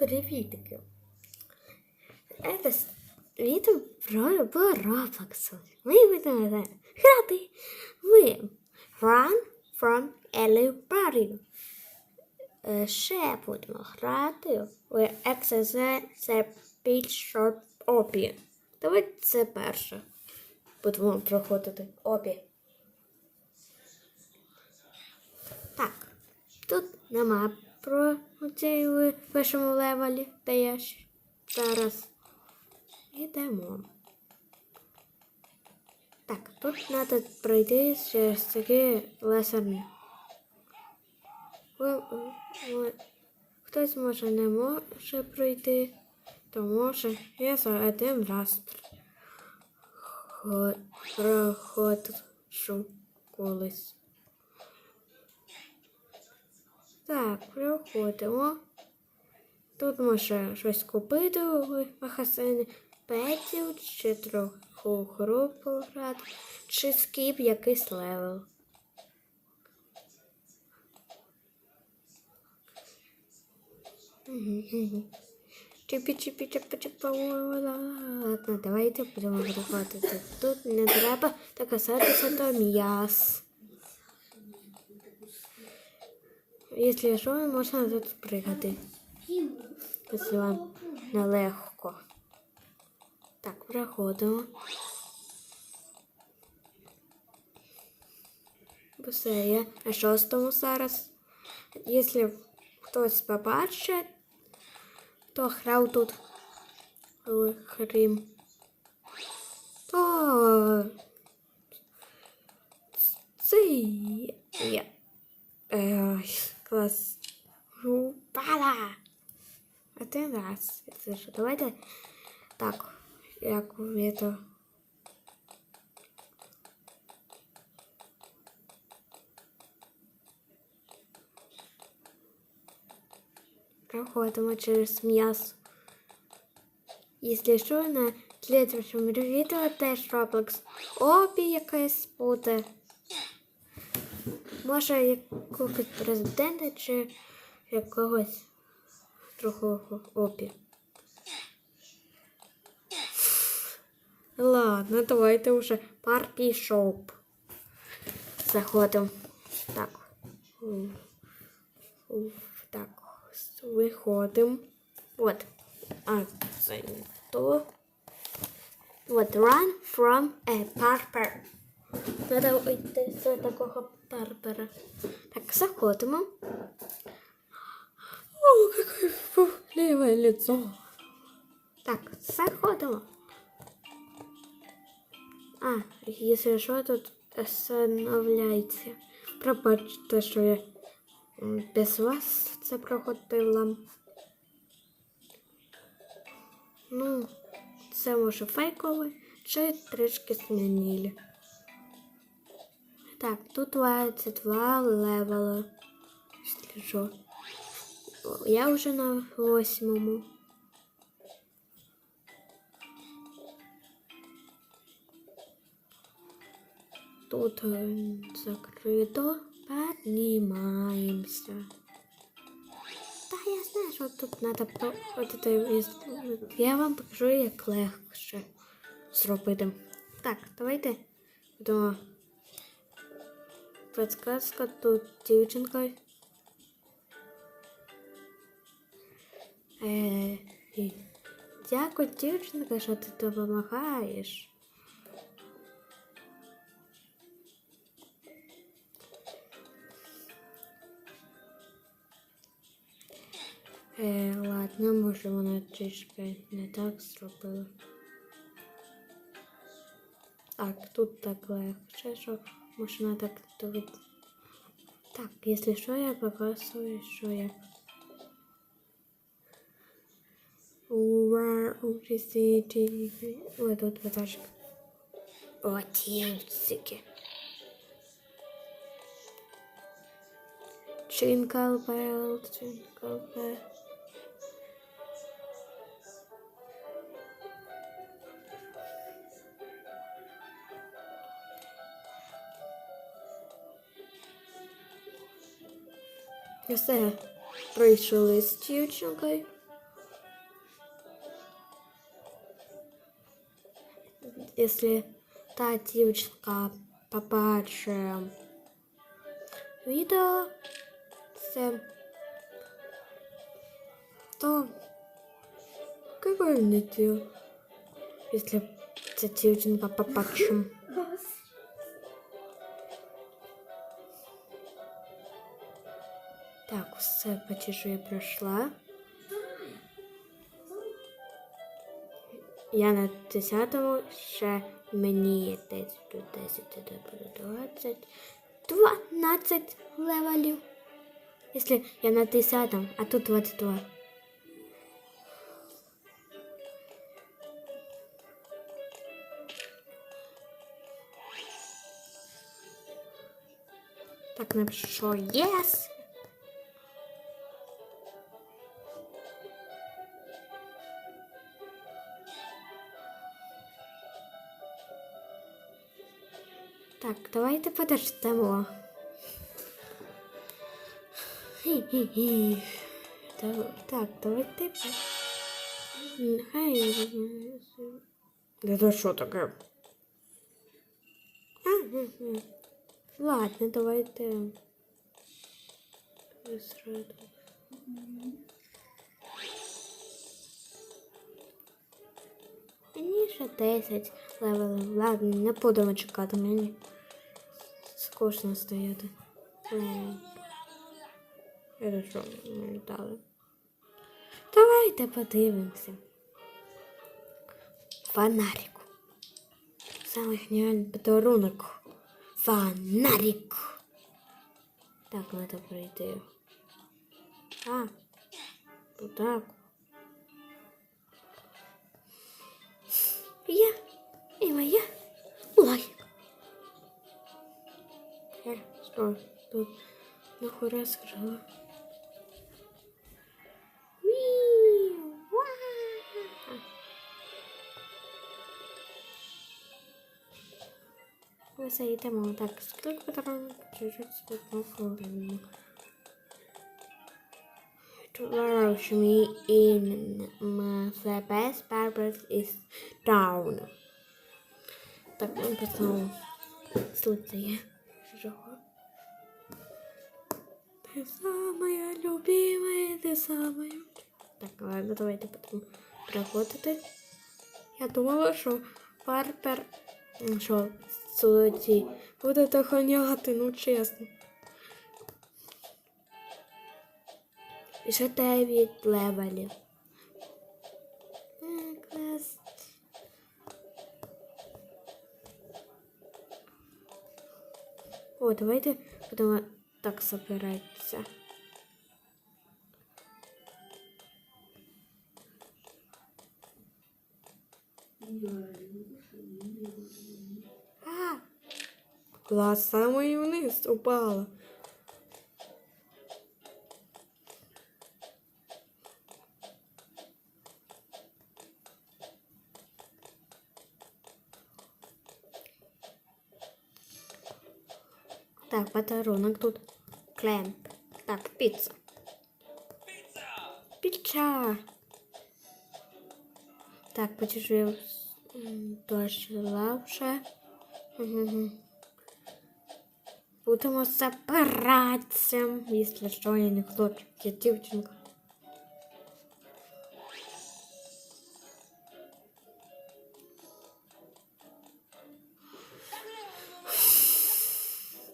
Привітики. Это відео про по Ми будемо грати в Run from Everybody. Е, Ще будемо грати в XZ The Short Opie. Давайте це перше. Будемо проходити обі. Так, тут нема про цей в першому левелі, де я щ- зараз йдемо. Так, тут треба пройти через такі лесерні. Хтось може не може пройти, то може я за один раз проходжу колись. Так, приходимо. Тут може щось купити у магазині, петів, чи трохи групу грати, чи скіп якийсь левел. Ладно, давайте будемо приходити. Тут не треба докасатися до м'яс. Якщо що, можна тут пригати. Якщо вам нелегко. Так, проходимо. Все, я на шостому зараз. Якщо хтось побачить, хто грав тут Хрім, то це я. Ой, клас. Упала. Це давайте так, як это. Проходимо через м'ясо. Якщо що, на слідчому відео теж Roblox обі якась буде. Може якогось президента чи якогось другого обі. Ладно, давайте уже парпі шоп. Заходимо. Так. Так. Виходимо. Вот. А, це не то. Вот, run from a parper. Треба уйти з такого парпера. Так, заходимо. О, какое фухливое лицо. Так, заходимо. А, якщо що, тут остановляйте. Пробачте, що я без вас це проходила. Ну, це може фейкове, чи трішки змінили. Так, тут 22 левела. О, Я вже на восьмому. Тут е, закрито. Піднімаємося. Та я знаю, що тут треба проходити. Я вам покажу, як легше зробити. Так, давайте до підказка тут дівчинка. Дякую, дівчинка, що ти допомагаєш. Е, ладно, може вона трішки не так зробила. Так, тут так легше, що можна так тут. Так, якщо що, я показую, що я. University. Ué, da outra vantagem. Ó, tinha não sei o que. Cheguei no carro para ela, cheguei Якщо та дівчинка побачить відео, це то какое мне дело, если ця дівчинка побачить. Так, все почти що я пройшла. Я на 10-му, ще мені є 10 плюс 10, тоді буде 20. 12 левелів. Якщо я на 10, а тут 22. Так, напишу yes. Так, давайте подождемо. Хі-хі-хі. Та- Так, давайте. по- Нехай. Да это что такое? А, м, м. Ладно, давайте. Быстро. Мені ще 10 левелів. Ладно, не будемо чекати, мені Скучно стояти. Я що мені дали. Давайте подивимося. Фонарик. Самый гениальный подарунок. Фонарик. Так, надо пройти. А, вот так. Я и моя лайк. Я что тут нахуй скрыла. Ви заїдемо так, скільки там чуть-чуть одну хвилину. Towards me in the best purpose is down. Так, он писал. Ты самая любимая, ты самая. Так, ладно, давайте потім проходити. Я думала, що Парпер, що ці будете ганяти, ну чесно. І ще 9 левелів. Клас. О, давайте будемо так собиратися. А, клас, вниз упала. Так, подарунок тут клемп. Так, піца. Піца. Так, потяжел дощ лавше. Мгм. Будемо забиратися, якщо що, я не хлопчик, я дівчинка.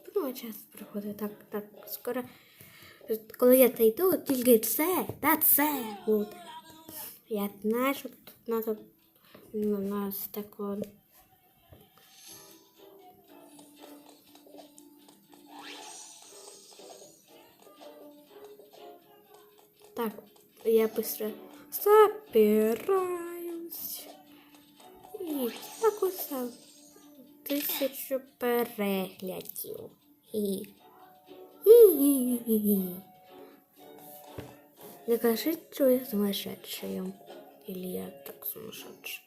Будемо час проходить так, так, скоро. Коли я зайду, тільки це, та це буде. Я знаю, що тут надо на нас тако. Так, я быстро собираюсь. І так усе тисячу переглядів. І... Хі-хі-хі-хі. Не кажи, что я сумасшедшая. Или я так сумасшедшая.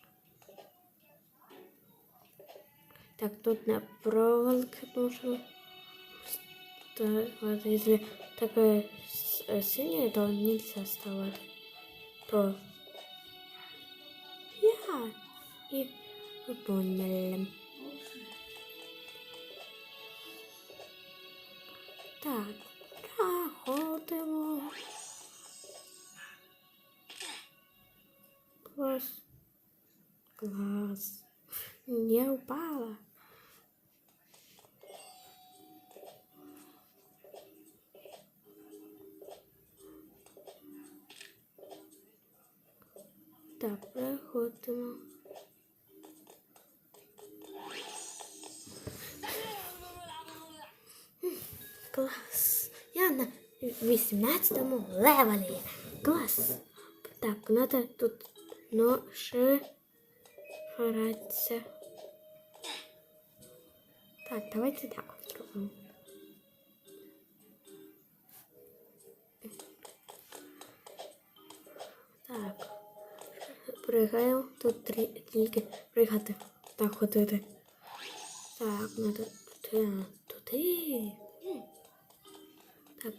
Так, тут на проволоке нужно. ста- Вот, если такое с- э, синее, то нельзя вставать. Про. Я. И туннелем. Так, проходимо. Клас. Клас. Не упала. Так, проходимо. Клас. Я на 18 левелі. Клас. Так, надо тут ноши гратися. Так, давайте так зробимо. Так. Пригаємо. Тут три, тільки пригати. Так, ходити. Так, надо туди. Туди. Так.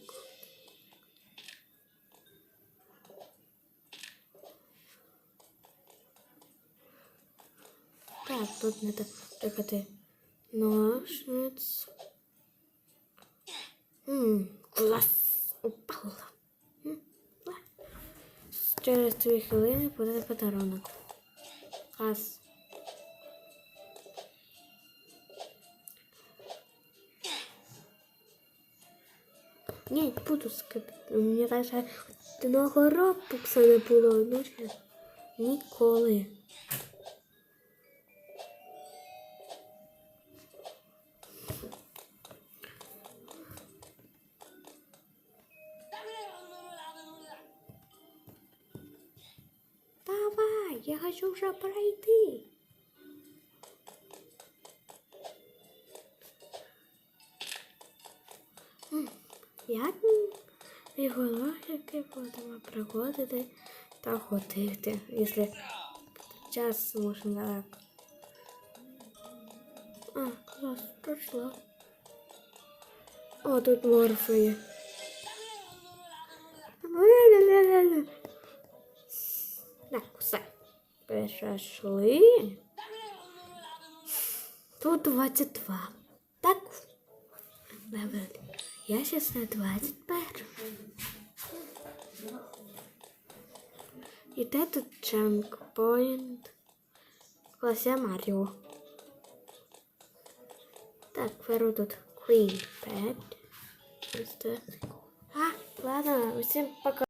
Так, тут надо пригати ножниць. Ммм, клас. Упала. Через дві хвилини буде подарунок. Клас. Ні, буду скипати. У мене навіть одного робокса не було. Ну, ще ніколи. Давай, я хочу вже пройти. М, Як його логіки будемо проходити та ходити, якщо час можна. А, клас, пройшла. О, тут морфи. Так, все. Перейшли. Тут 22. Так. Левел. Я сейчас на 21. І де тут ченкпоінт? Клася Маріо. Так, беру тут Queen Pet. Ось це. А, ладно, усім пока.